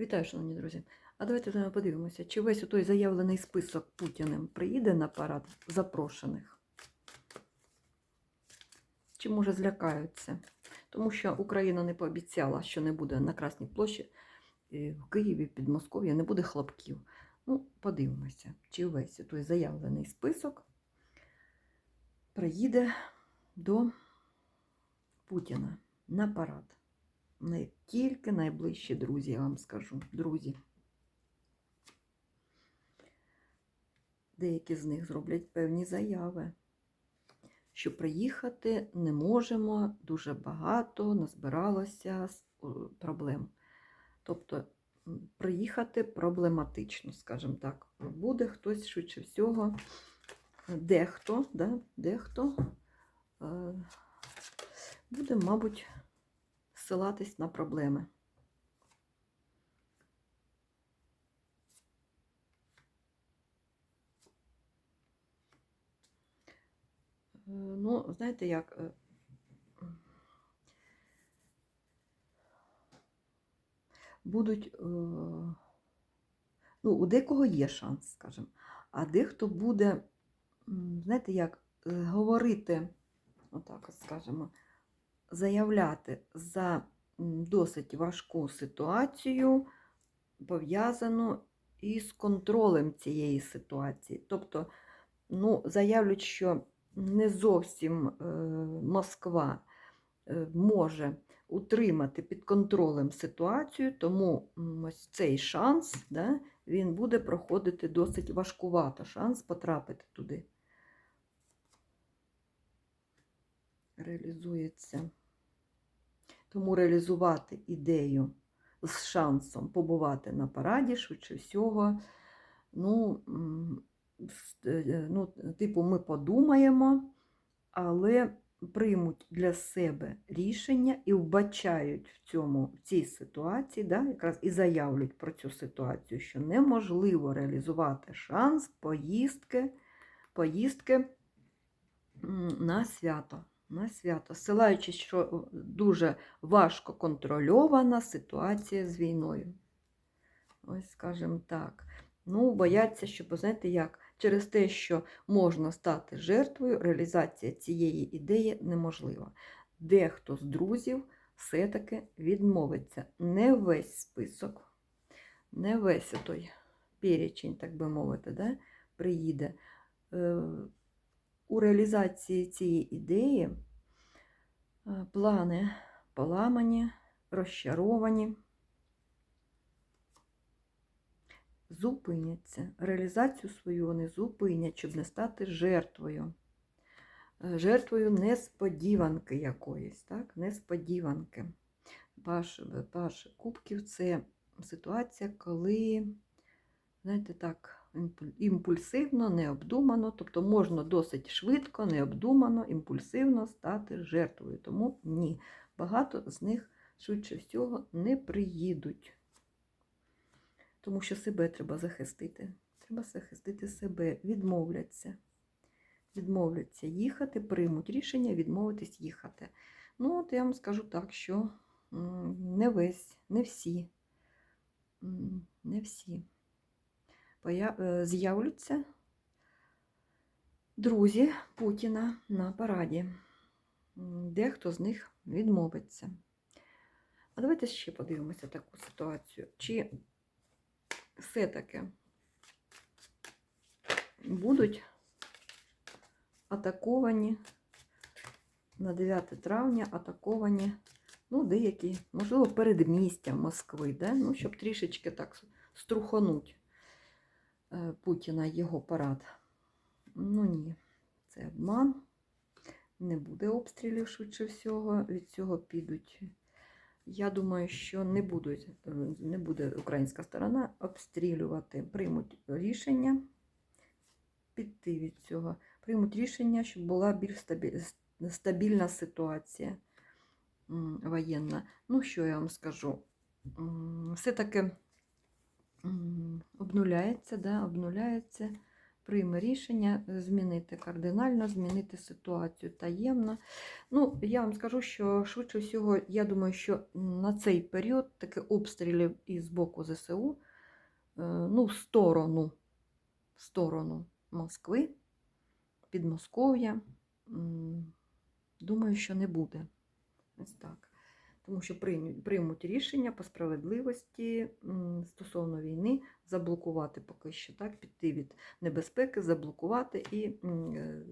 Вітаю, шановні друзі. А давайте з вами подивимося, чи весь той заявлений список Путіним приїде на парад запрошених? Чи може злякаються? Тому що Україна не пообіцяла, що не буде на Красній площі е, в Києві, під Москов'я, не буде хлопків. Ну, подивимося, чи весь той заявлений список приїде до Путіна на парад. Не тільки найближчі друзі, я вам скажу. Друзі. Деякі з них зроблять певні заяви, що приїхати не можемо, дуже багато назбиралося проблем. Тобто приїхати проблематично, скажімо так. Буде хтось швидше всього, дехто, да, дехто е, буде, мабуть, ссилатись на проблеми. Е, Ну, знаєте як? е, Будуть, е, ну, у декого є шанс, скажімо, а дехто буде, знаєте, як говорити, отак от скажімо, заявляти за досить важку ситуацію, пов'язану із контролем цієї ситуації. Тобто, ну, заявлять, що не зовсім е, Москва е, може утримати під контролем ситуацію, тому ось цей шанс, да, він буде проходити досить важкувато, шанс потрапити туди. Реалізується. Тому реалізувати ідею з шансом побувати на параді, швидше всього, ну, с- е, ну, типу, ми подумаємо, але приймуть для себе рішення і вбачають в цьому в цій ситуації, да, якраз і заявлять про цю ситуацію, що неможливо реалізувати шанс поїздки, поїздки на свято. На свято, ссилаючись, що дуже важко контрольована ситуація з війною. Ось, скажімо так. Ну, бояться, що, знаєте, як через те, що можна стати жертвою, реалізація цієї ідеї неможлива. Дехто з друзів все-таки відмовиться. Не весь список, не весь той перечень, так би мовити, да, приїде. У реалізації цієї ідеї е, плани поламані, розчаровані зупиняться. Реалізацію свою вони зупинять, щоб не стати жертвою. Е, Жертвою несподіванки якоїсь, так? Несподіванки. Паш, кубків це ситуація, коли, знаєте, так, імпульсивно, необдумано, тобто можна досить швидко, необдумано, імпульсивно стати жертвою. Тому ні. Багато з них швидше всього не приїдуть. Тому що себе треба захистити. Треба захистити себе, відмовляться. Відмовляться їхати, приймуть рішення відмовитись їхати. Ну, от я вам скажу так, що не весь, не всі, не всі з'являться друзі Путіна на параді. Дехто з них відмовиться. А давайте ще подивимося таку ситуацію. Чи все-таки будуть атаковані на 9 травня, атаковані, ну, деякі, можливо, передмістя Москви, да? ну, щоб трішечки так струхануть е, Путіна його парад. Ну ні, це обман. Не буде обстрілів швидше всього, від цього підуть. Я думаю, що не, будуть, е, не буде українська сторона обстрілювати. Приймуть рішення піти від цього. Приймуть рішення, щоб була більш стабіль- стабільна ситуація воєнна. Ну, що я вам скажу? Все-таки обнуляється, да, обнуляється прийме рішення змінити кардинально, змінити ситуацію таємно. Ну, я вам скажу, що швидше всього, я думаю, що на цей період таке обстрілів із боку ЗСУ, е, ну, в сторону, в сторону Москви, Підмосков'я, думаю, що не буде. Ось так. Тому що приймуть, рішення по справедливості стосовно війни заблокувати поки що, так, піти від небезпеки, заблокувати і, е,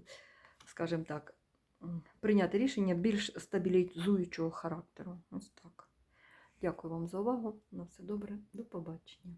скажімо так, прийняти рішення більш стабілізуючого характеру. Ось так. Дякую вам за увагу. На все добре. До побачення.